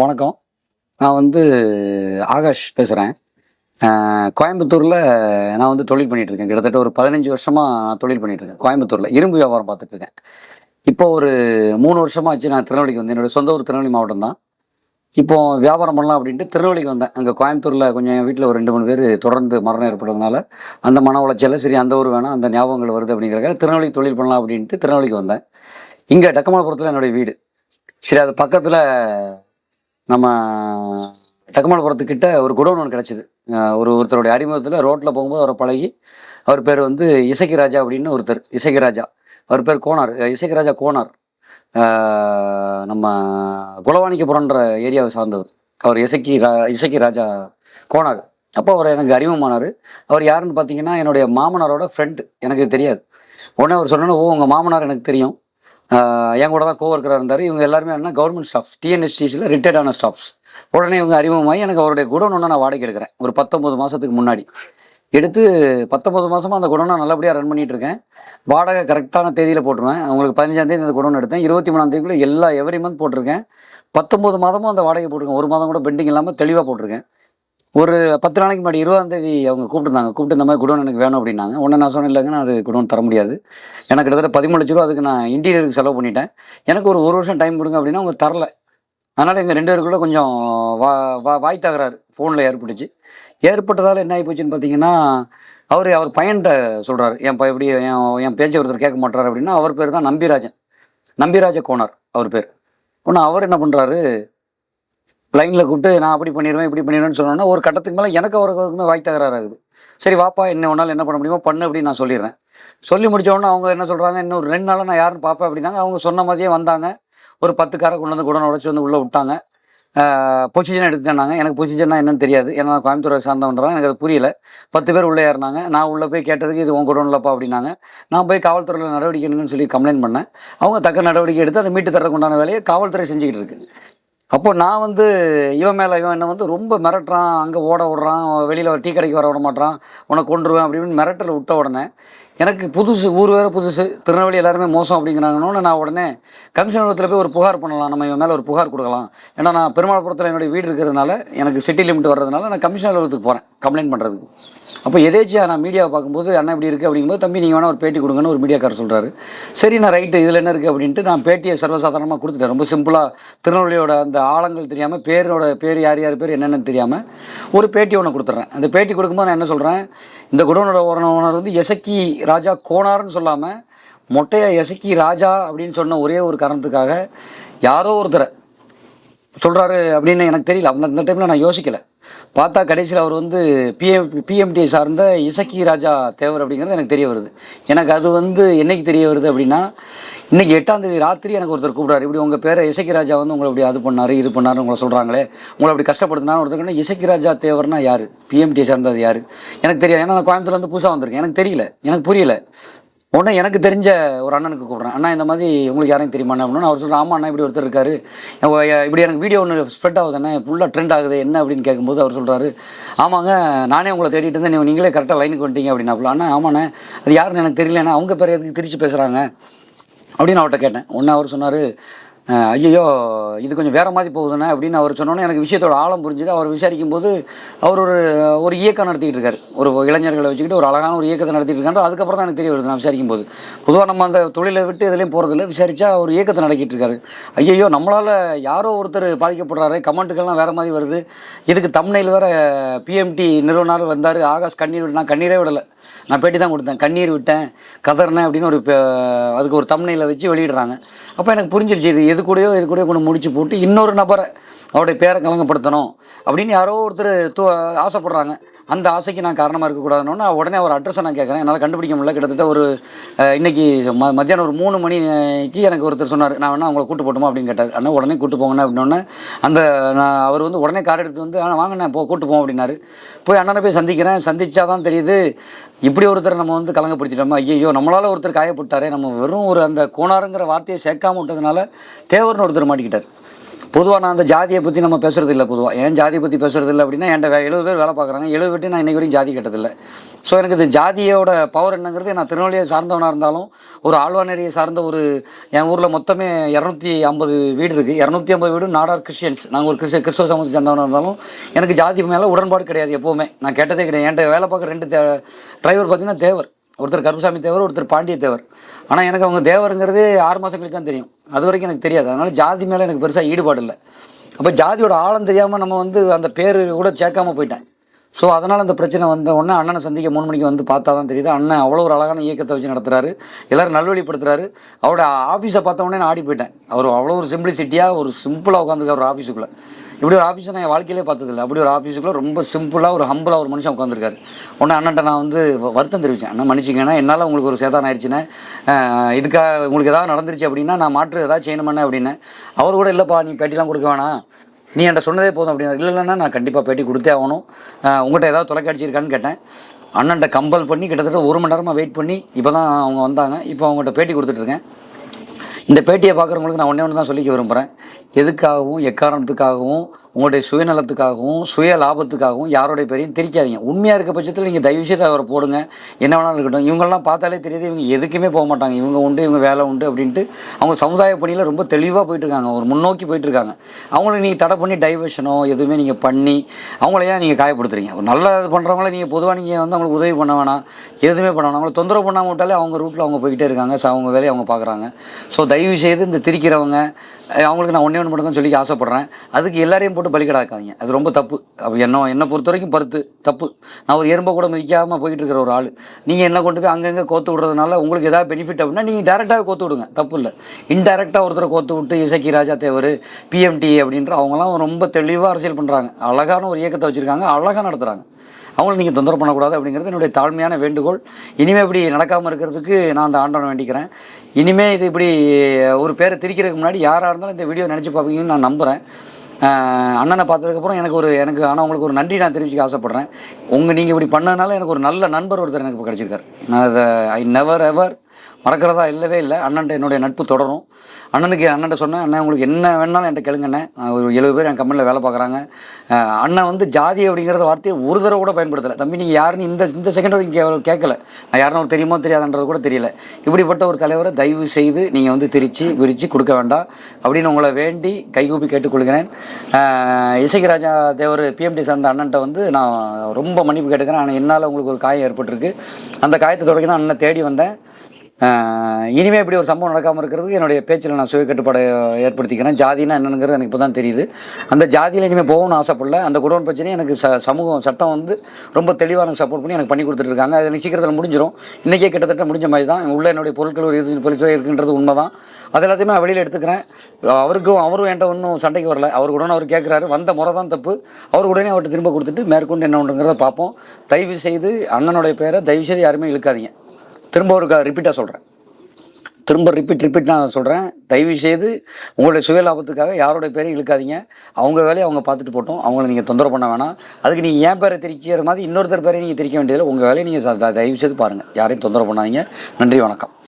வணக்கம். நான் வந்து ஆகாஷ் பேசுகிறேன் கோயம்புத்தூரில் நான் வந்து தொழில் பண்ணிகிட்டு இருக்கேன். கிட்டத்தட்ட ஒரு பதினஞ்சு வருஷமாக நான் தொழில் பண்ணிட்டு இருக்கேன். கோயம்புத்தூரில் இரும்பு வியாபாரம் பார்த்துட்டு இருக்கேன். இப்போ ஒரு மூணு வருஷமாக ஆச்சு நான் திருநெல்வேலிக்கு வந்து. என்னோடய சொந்த ஊர் திருநெல்வேலி மாவட்டம் தான். இப்போ வியாபாரம் பண்ணலாம் அப்படின்ட்டு திருநெல்வேலிக்கு வந்தேன். அங்கே கோயம்புத்தூரில் கொஞ்சம் என் வீட்டில் ஒரு ரெண்டு மூணு பேர் தொடர்ந்து மரணம் ஏற்பட்டதுனால அந்த மன உளைச்சல சரி அந்த ஊர் வேணாம் அந்த ஞாபகங்கள் வருது அப்படிங்கிறக்காக திருநெல்வேலி தொழில் பண்ணலாம் அப்படின்ட்டு திருநெல்வேலிக்கு வந்தேன். இங்கே டக்கமலபுரத்தில் என்னுடைய வீடு. சரி அது பக்கத்தில் நம்ம தக்கமலபுரத்துக்கிட்ட ஒரு குடோன் ஒன்று கிடச்சிது. ஒரு ஒருத்தருடைய அறிமுகத்தில் ரோட்டில் போகும்போது அவரை பழகி அவர் பேர் வந்து இசக்கி ராஜா அப்படின்னு ஒருத்தர் இசக்கி ராஜா. அவர் பேர் கோனார் இசக்கி ராஜா கோனார். நம்ம குலவாணிக்கப்புறன்ற ஏரியாவை சார்ந்தவர். அவர் இசக்கி ரா இசக்கி ராஜா கோனார். அப்போ அவர் எனக்கு அறிமுகமானார். அவர் யாருன்னு பார்த்தீங்கன்னா என்னுடைய மாமனாரோட ஃப்ரெண்டு எனக்கு தெரியாது. உடனே அவர் சொன்னோன்னே ஓ உங்கள் மாமனார் எனக்கு தெரியும். என் கூட தான் கோவர்க்கராக இருந்தார். இவங்க எல்லாருமே என்ன கவர்மெண்ட் ஸ்டாஃப்ஸ் டிஎன்எஸ்டிசியில் ரிட்டையர்ட் ஆன ஸ்டாஃப்ஸ் உடனே இவங்க அறிமுகமாகி எனக்கு அவருடைய குடோன் ஒன்று நான் வாடகை எடுக்கிறேன். ஒரு பத்தொம்பது மாதத்துக்கு முன்னாடி. எடுத்து பத்தொம்பது மாதமாக அந்த குடோனை நல்லபடியாக ரன் பண்ணிகிட்டு இருக்கேன். வாடகை கரெக்டான தேதியில் போட்டுருவேன். அவங்களுக்கு பதினஞ்சாம் தேதி அந்த குடோன் எடுத்தேன். இருபத்தி மூணாம் தேதிக்குள்ளே எல்லா எவ்ரி மந்த் போட்டிருக்கேன். பத்தொம்பது மாதமும் அந்த வாடகை போட்டிருக்கேன். ஒரு மாதம் கூட பெண்டிங் இல்லாமல் தெளிவாக போட்டிருக்கேன். ஒரு பத்து நாளைக்கு முன்னாடி இருபதாம் தேதி அவங்க கூப்பிட்டுருந்தாங்க. கூப்பிட்டு இந்த மாதிரி குடோன் எனக்கு வேணும் அப்படின்னாங்க. உடனே நான் சொன்னேன் இல்லைங்க நான் அது குடோன் தர முடியாது. எனக்கு கிட்டத்தட்ட பதிமூணு லட்ச ரூபா அதுக்கு நான் இன்டீரியருக்கு செலவு பண்ணிட்டேன். எனக்கு ஒரு ஒரு வருஷம் டைம் கொடுங்க அப்படின்னா அவங்க தரல. அதனால் எங்கள் ரெண்டு பேருக்குள்ள கொஞ்சம் வா வா வாய் தகராறு ஃபோனில் ஏற்பட்டுச்சு. ஏற்பட்டதால் என்ன ஆகி போச்சுன்னு பார்த்தீங்கன்னா அவர் அவர் பையன்கிட்ட சொல்கிறாரு என் ப எப்படி என் என் பேச்சை ஒருத்தர் கேட்க மாட்டார் அப்படின்னா அவர் பேர் தான் நம்பிராஜன். நம்பிராஜ கோனார் அவர் பேர். ஒன்று அவர் என்ன பண்ணுறாரு லைனில் கூப்பிட்டு நான் அப்படி பண்ணிடுவேன் இப்படி பண்ணிடுவேன்னு சொன்னோன்னா ஒரு கட்டத்துக்கு மேலே எனக்கு ஒரு அவருக்குமே வாய் தகராறு ஆகுது. சரி வாப்பா என்ன ஒன்றால் என்ன பண்ண முடியுமோ பண்ணு அப்படின்னு நான் சொல்லிடுறேன். சொல்லி முடித்தோடனே அவங்க என்ன சொல்கிறாங்க இன்னும் ஒரு ரெண்டு நாளாக நான் யாருன்னு பார்ப்பேன் அப்படின்னாங்க. அவங்க சொன்ன மாதிரியே வந்தாங்க. ஒரு பத்து காரை கொண்டு வந்து குடனை உடச்சி வந்து உள்ளே விட்டாங்க. பொசிஷன் எடுத்துட்டாங்க எனக்கு பொசிஷன்னா என்னன்னு தெரியாது. ஏன்னா நான் கோயம்புத்தூரை சார்ந்தவன்றதான் எனக்கு அது புரியல. பத்து பேர் உள்ளே ஏறினாங்க. நான் உள்ளே போய் கேட்டதுக்கு இது உன் குடோன்லப்பா அப்படின்னாங்க. நான் போய் காவல்துறையில் நடவடிக்கை எடுங்கன்னு சொல்லி கம்ப்ளைண்ட் பண்ணேன். அவங்க தக்க நடவடிக்கை எடுத்து அதை மீட்டு தரக்குண்டான வேலையை காவல்துறை செஞ்சுக்கிட்டு இருக்கு. அப்போ நான் வந்து இவன் மேலே இவன் என்ன வந்து ரொம்ப மிரட்டுறான் அங்கே ஓட விடுறான் வெளியில் டீ கடைக்கு வர விட மாட்டான் உன்னை கொண்டுருவேன் அப்படின்னு மிரட்டல் விட்ட உடனே எனக்கு புதுசு ஊர் வேறு புதுசு திருநெல்வேலி எல்லாருமே மோசம் அப்படிங்கிறாங்கன்னு நான் உடனே கமிஷன் நிலையத்தில் போய் ஒரு புகார் பண்ணலாம் நம்ம இவன் மேலே ஒரு புகார் கொடுக்கலாம். ஏன்னா நான் பெருமாள்புரத்தில் என்னுடைய வீடு இருக்கிறதுனால எனக்கு சிட்டி லிமிட் வர்றதுனால நான் கமிஷன் அலுவலகத்துக்கு போகிறேன் கம்ப்ளைண்ட் பண்ணுறதுக்கு அப்போ எதேச்சியாக நான் மீடியாவை பார்க்கும்போது அண்ணா இப்படி இருக்குது அப்படிங்கும்போது தம்பி நீங்கள் வேணால் ஒரு பேட்டி கொடுங்கன்னு ஒரு மீடியாக்காரர் சொல்கிறாரு சரி நான் ரைட்டு இதில் என்ன இருக்குது அப்படின்ட்டு நான் பேட்டியை சர்வசாதாரணமாக கொடுத்துட்டேன். ரொம்ப சிம்பிளாக திருநெல்வேலியோட அந்த ஆழங்கள் தெரியாமல் பேரோட பேர் யார் யார் பேர் என்னென்னு தெரியாமல் ஒரு பேட்டி ஒன்று கொடுத்துட்றேன். அந்த பேட்டி கொடுக்கும்போது நான் என்ன சொல்கிறேன் இந்த குடோனோட ஓனர் வந்து எசக்கி ராஜா கோனார்னு சொல்லாமல் மொட்டையா எசக்கி ராஜா அப்படின்னு சொன்ன ஒரே ஒரு காரணத்துக்காக யாரோ ஒருத்தரை சொல்கிறாரு அப்படின்னு எனக்கு தெரியல. அந்த அந்த டைமில் நான் யோசிக்கலை. பார்த்தா கடைசியில் அவர் வந்து பிஎம் பிஎம்டி சார்ந்த இசக்கி ராஜா தேவர் அப்படிங்கிறது எனக்கு தெரிய வருது. எனக்கு அது வந்து என்னைக்கு தெரிய வருது அப்படின்னா இன்றைக்கி எட்டாம் தேதி ராத்திரி எனக்கு ஒருத்தர் கூப்பிடாரு இப்படி உங்கள் பேரை இசக்கி ராஜா வந்து உங்களை இப்படி அது பண்ணார் இது பண்ணார் உங்களை சொல்கிறாங்களே உங்களை அப்படி கஷ்டப்படுத்தினான்னு ஒருத்தர் இசக்கி ராஜா தேவர்னா யார்? பிஎம்டி சார்ந்தது யார்? எனக்கு தெரியாது. ஏன்னா நான் கோயம்புத்தூர்லேருந்து புதுசாக வந்திருக்கேன். எனக்கு தெரியல. எனக்கு புரியல. உடனே எனக்கு தெரிஞ்ச ஒரு அண்ணனுக்கு கூப்பிட்றேன். அண்ணா இந்த மாதிரி உங்களுக்கு யாரையும் தெரியுமா? அப்படின்னு அவர் சொல்கிறேன் ஆமாம் அண்ணா இப்படி ஒருத்தர் இருக்காரு. இப்படி எனக்கு வீடியோ ஒன்று ஸ்ப்ரெட் ஆகுதுண்ணே ஃபுல்லாக ட்ரெண்ட் ஆகுது என்ன? அப்படின்னு கேட்கும்போது அவர் சொல்கிறாரு ஆமாங்க நானே உங்களை தேடிட்டு இருந்தேன். நீ- நீங்களே கரெக்டாக லைனுக்கு வந்துட்டீங்க. அப்படின்னாப்புல அண்ணா ஆமாண்ணே அது யாருன்னு எனக்கு தெரியலண்ணா. அவங்க பேர் எதுக்கு திருச்சி பேசுகிறாங்க அப்படின்னு அவர்கிட்ட கேட்டேன். உடனே அவர் சொன்னார் ஐயோ இது கொஞ்சம் வேறு மாதிரி போகுதுண்ணே அப்படின்னு அவர் சொன்னோன்னே எனக்கு விஷயத்தோட ஆழம் புரிஞ்சுது. அவர் விசாரிக்கும் போது அவர் ஒரு ஒரு இயக்கம் நடத்திக்கிட்டு இருக்காரு. ஒரு இளைஞர்களை வச்சுக்கிட்டு ஒரு அழகான ஒரு இயக்கத்தை நடத்திட்டு இருக்காரு. அதுக்கப்புறம் தான் எனக்கு தெரிய வருது நான் விசாரிக்கும் போது பொதுவாக நம்ம அந்த தொழிலை விட்டு இதுலேயும் போகிறதில்ல விசாரிச்சா ஒரு இயக்கத்தை நடக்கிட்டு இருக்காரு. ஐயோ நம்மளால் யாரோ ஒருத்தர் பாதிக்கப்படுறாரு கமெண்ட்டுகள்லாம் வேறு மாதிரி வருது. இதுக்கு தமிழில் வேறு பிஎம்டி நிறுவனர் வந்தார். ஆகாஷ் கண்ணீர் விட்டு நான் கண்ணீரே விடலை. நான் பேட்டி தான் கொடுத்தேன். கண்ணீர் விட்டேன் கதறினேன் அப்படின்னு ஒரு அதுக்கு ஒரு தமிழில் வச்சு வெளியிடுறாங்க. அப்போ எனக்கு புரிஞ்சிருச்சு இது எது கூடயோ இது கூடயோ கொண்டு முடிச்சு போட்டு இன்னொரு நபரை அவருடைய பேரை கலங்கப்படுத்தணும் அப்படின்னு யாரோ ஒருத்தர் து ஆசைப்படுறாங்க. அந்த ஆசைக்கு நான் காரணமாக இருக்கக்கூடாதுன்னு உடனே அவர் அட்ரஸை நான் கேட்குறேன். என்னால் கண்டுபிடிக்க முடியல. கிட்டத்தட்ட ஒரு இன்றைக்கி இன்னைக்கு ம மத்தியானம் ஒரு மூணு மணிக்கு எனக்கு ஒருத்தர் சொன்னார். நான் வேணா அவங்கள கூட்டு போட்டுமா அப்படின்னு கேட்டார். ஆனால் உடனே கூட்டு போங்கண்ணே அப்படின்னோடனே அந்த நான் அவர் வந்து உடனே கார் எடுத்து வந்து ஆனால் வாங்கண்ணே போ கூட்டு போவோம் அப்படின்னாரு. போய் அண்ணனை போய் சந்திக்கிறேன். சந்தித்தா தான் தெரியுது இப்படி ஒருத்தர் நம்ம வந்து கலங்கப்படுத்திட்டோமா? ஐயோ நம்மளால் ஒருத்தர் காயப்பட்டாரே. நம்ம வெறும் ஒரு அந்த கோணாருங்கிற வார்த்தையை சேர்க்காம விட்டதுனால தேவர்னு ஒருத்தர் மாட்டிக்கிட்டார். பொதுவாக நான் அந்த ஜாதியை பற்றி நம்ம பேசுறது இல்லை பொதுவாக ஏன் ஜாதியை பற்றி பேசுறது இல்லை அப்படின்னா என்கிட்ட எழுபது பேர் வேலை பார்க்குறாங்க. எழுபது பேர் நான் இன்னைக்கு வரைக்கும் ஜாதி கட்டதில்லை. ஸோ எனக்கு இது ஜாதியோட பவர் என்னங்கிறது நான் திருநெல்வேலியை சார்ந்தவனாக இருந்தாலும் ஒரு ஆழ்வானேரியை சார்ந்த ஒரு என் ஊரில் மொத்தமே இரநூத்தி ஐம்பது வீடு இருக்குது இரநூத்தி ஐம்பது வீடு நாடார் கிறிஸ்டியன்ஸ். நாங்கள் ஒரு கிறிஸ்த கிறிஸ்தவ சமூகத்தை சேர்ந்தவனாக இருந்தாலும் எனக்கு ஜாதி மேலே உடன்பாடு கிடையாது எப்போவுமே. நான் கேட்டதே கிடையாது. என்கிட்ட வேலை பார்க்குற ரெண்டு டிரைவர் பார்த்தீங்கன்னா தேவர். ஒருத்தர் கருப்புசாமி தேவர் ஒருத்தர் பாண்டிய தேவர். ஆனால் எனக்கு அவங்க தேவருங்கிறது ஆறு மாதங்களுக்கு தான் தெரியும். அது வரைக்கும் எனக்கு தெரியாது. அதனால் ஜாதி மேலே எனக்கு பெருசாக ஈடுபாடு இல்லை. அப்போ ஜாதியோட ஆழம் தெரியாமல் நம்ம வந்து அந்த பேர் கூட சேர்க்காமல் போயிட்டேன். ஸோ அதனால் அந்த பிரச்சனை வந்த உடனே அண்ணனை சந்திக்க மூணு மணிக்கு வந்து பார்த்தா தான் தெரியுது. அண்ணன் அவ்வளோ ஒரு அழகான இயக்கத்தை வச்சு நடத்துறாரு. எல்லாரும் நல்வழிப்படுத்துறாரு. அவரோட ஆஃபீஸை பார்த்த உடனே நான் ஆடி போயிட்டேன். அவர் அவ்வளோ ஒரு சிம்பிளிசிட்டியாக ஒரு சிம்பிளாக உட்காந்துருக்காரு ஒரு ஆஃபீஸுக்குள்ளே இப்படி ஒரு ஆஃபீஸை நான் என் வாழ்க்கையிலே பார்த்ததில்ல. அப்படி ஒரு ஆஃபீஸுக்குள்ளே ரொம்ப சிம்பிளாக ஒரு ஹம்பிளாக ஒரு மனுஷன் உட்காந்துருக்காரு உடனே அண்ணன்ட்ட நான் வந்து வருத்தம் தெரிவித்தேன் அண்ணன் மன்னிச்சிங்கன்னா என்னால் உங்களுக்கு ஒரு சேதாரம் ஆயிடுச்சுன்னா இதுக்காக உங்களுக்கு ஏதாவது நடந்துருச்சு அப்படின்னா நான் மாற்று ஏதாவது செய்யணுமாண்ணே அப்படின்னு. அவர் கூட இல்லைப்பா நீ பேட்டிலாம் கொடுக்க வேணாம். நீ என்கிட்ட சொன்னதே போதும் அப்படின்னா. இல்லை இல்லைன்னா நான் கண்டிப்பாக பேட்டி கொடுத்தே ஆகணும். உங்கள்கிட்ட ஏதாவது தொலைக்காட்சி இருக்கான்னு கேட்டேன். அண்ணன்ட்ட கம்பல் பண்ணி கிட்டத்தட்ட ஒரு மணி நேரமாக வெயிட் பண்ணி இப்போ தான் அவங்க வந்தாங்க. இப்போ அவங்கள்ட்ட பேட்டி கொடுத்துட்ருக்கேன் இந்த பேட்டியை பார்க்குறவங்களுக்கு நான் ஒன்றே ஒன்று தான் சொல்லிக்க விரும்புகிறேன் எதுக்காகவும் எக்காரணத்துக்காகவும் உங்களுடைய சுயநலத்துக்காகவும் சுய லாபத்துக்காகவும் யாருடைய பேரையும் திரிக்காதீங்க. உண்மையாக இருக்க பட்சத்தில் நீங்கள் தயவு செய்து அவரை போடுங்க. என்ன வேணாலும் இருக்கட்டும். இவங்கெல்லாம் பார்த்தாலே தெரியுது இவங்க எதுக்குமே போக மாட்டாங்க. இவங்க உண்டு இவங்க வேலை உண்டு அப்படின்ட்டு அவங்க சமுதாய பணியில் ரொம்ப தெளிவாக போயிட்டுருக்காங்க. ஒரு முன்னோக்கி போயிட்டுருக்காங்க. அவங்கள நீங்கள் தடை பண்ணி டைவர்ஷனோ எதுவுமே நீங்கள் பண்ணி அவங்கள ஏன் நீங்கள் காயப்படுத்துறீங்க? ஒரு நல்ல இது பண்ணுறவங்கள நீங்கள் பொதுவாக நீங்கள் வந்து அவங்களுக்கு உதவி பண்ண வேணாம். எதுவுமே பண்ண வேணாம். அவங்கள தொந்தரவு பண்ணாமல் விட்டாலே அவங்க ரூட்டில் அவங்க போய்கிட்டே இருக்காங்க. ஸோ அவங்க வேலையை அவங்க பார்க்குறாங்க. ஸோ தயவு செய்து இந்த திரிக்கிறவங்க அவங்களுக்கு நான் ஒன்றே ஒன்று மட்டும் தான் சொல்லி ஆசைப்பட்றேன். அதுக்கு எல்லாரையும் போட்டு பலிக்கடாக்காதீங்க அது ரொம்ப தப்பு. அப்போ என்ன என்னை பொறுத்த வரைக்கும் பருத்து தப்பு. நான் ஒரு எறும்பை கூட மதிக்காமல் போயிட்டு இருக்கிற ஒரு ஆள். நீங்கள் என்ன கொண்டு போய் அங்கங்கே கோத்து விடுறதுனால உங்களுக்கு ஏதாவது பெனிஃபிட் அப்படின்னா நீங்கள் டேரெக்டாக கோத்து விடுங்க. தப்பு இல்லை. இன்டெரக்டாக ஒருத்தரை கோத்து விட்டு இசக்கி ராஜா தேவர் பிஎம்டி அப்படின்ற அவங்களாம் ரொம்ப தெளிவாக அரசியல் பண்ணுறாங்க அழகான ஒரு இயக்கத்தை வச்சுருக்காங்க. அழகாக நடத்துகிறாங்க அவங்கள நீங்கள் தொந்தரவு பண்ணக்கூடாது அப்படிங்கிறது என்னுடைய தாழ்மையான வேண்டுகோள். இனிமேல் இப்படி நடக்காமல் இருக்கிறதுக்கு நான் அந்த ஆண்டவனை வேண்டிக்கிறேன். இனிமேல் இது இப்படி ஒரு பேரை திரிக்கிறதுக்கு முன்னாடி யாராக இருந்தாலும் இந்த வீடியோ நினச்சி பார்ப்பீங்கன்னு நான் நம்புகிறேன் அண்ணனை பார்த்ததுக்கப்புறம் எனக்கு ஒரு எனக்கு ஆனால் உங்களுக்கு ஒரு நன்றி நான் தெரிவிச்சுக்க ஆசைப்பட்றேன். உங்கள் நீங்கள் இப்படி பண்ணதுனால எனக்கு ஒரு நல்ல நண்பர் ஒருத்தர் எனக்கு இப்போ கிடச்சிருக்காரு. நான் அதை ஐ நெவர் எவர் மறக்கிறதா இல்லவே இல்லை. அண்ணன்ட்ட என்னுடைய நட்பு தொடரும். அண்ணனுக்கு அண்ணன்ட்ட சொன்னேன் அண்ணன் உங்களுக்கு என்ன வேணாலும் என்கிட்ட கேளுங்கண்ணே. ஒரு எழுபது பேர் என் கம்பெனியில் வேலை பார்க்குறாங்க. அண்ணன் வந்து ஜாதி அப்படிங்கிறத வார்த்தையை ஒரு தடவை கூட பயன்படுத்தலை. தம்பி நீங்கள் யாருன்னு இந்த இந்த செகண்ட் வரைக்கும் கேட்கல. நான் யாருன்னு தெரியுமோ தெரியாதுன்றது கூட தெரியல. இப்படிப்பட்ட ஒரு தலைவரை தயவு செய்து நீங்கள் வந்து திரித்து விரித்து கொடுக்க வேண்டாம். அப்படின்னு உங்களை வேண்டி கைகூப்பி கேட்டுக்கொள்கிறேன். அஹ் தேவர் பிஎம்டி சார்ந்த அண்ணன்ட்ட வந்து நான் ரொம்ப மன்னிப்பு கேட்டுக்கிறேன். ஆனால் என்னால் உங்களுக்கு ஒரு காயம் ஏற்பட்டிருக்கு. அந்த காயத்தை தொடக்கி தான் அண்ணனை தேடி வந்தேன். இனிமே இப்படி ஒரு சம்பவம் நடக்காமல் இருக்கிறதுக்கு என்னுடைய பேச்சில் நான் சுய ஏற்படுத்திக்கிறேன். ஜாதினா என்னங்கிறது எனக்கு இப்போ தான் தெரியுது. அந்த ஜாதியில் இனிமேல் போகணும்னு ஆசைப்படல. அந்த குடோன் பிரச்சனையும் எனக்கு ச சமூகம் சட்டம் வந்து ரொம்ப தெளிவாக எனக்கு சப்போர்ட் பண்ணி எனக்கு பண்ணி கொடுத்துட்டு இருக்காங்க அது எனக்கு சீக்கிரத்தில் முடிஞ்சிடும் இன்றைக்கே கிட்டத்தட்ட முடிஞ்ச மாதிரி தான். உள்ள என்னுடைய பொருட்கள் ஒரு இருபத்தஞ்சு பொருட்கள் இருக்குன்றது உண்மை தான் அது எல்லாத்தையுமே நான் வெளியில் எடுத்துக்கிறேன். அவருக்கும் அவரும் என்கிட்ட ஒன்றும் சண்டைக்கு வரல. அவர் உடனே அவர் கேட்குறாரு வந்த முறை தான் தப்பு. அவர் உடனே அவர்கிட்ட திரும்ப கொடுத்துட்டு மேற்கொண்டு என்ன ஒன்றுங்கிறத பார்ப்போம். தயவு செய்து அண்ணனுடைய பேரை தயவு செய்து யாருமே இழுக்காதீங்க. திரும்ப ஒரு ரிப்பீட்டாக சொல்கிறேன் திரும்ப ரிப்பீட் ரிப்பீட் நான் சொல்கிறேன் தயவு செய்து உங்களுடைய சுய லாபத்துக்காக யாரோட பேரையும் இழுக்காதீங்க. அவங்க வேலையை அவங்க பார்த்துட்டு போட்டோம். அவங்கள நீங்கள் தொந்தரவு பண்ண வேணாம். அதுக்கு நீங்கள் ஏன் பேரை திரிக்கிற மாதிரி இன்னொருத்தர் பேரையும் நீங்கள் திரிக்க வேண்டியதில்லை. உங்கள் வேலையை நீங்கள் தயவு செய்து பாருங்கள் யாரையும் தொந்தரவு பண்ணாதீங்க. நன்றி வணக்கம்.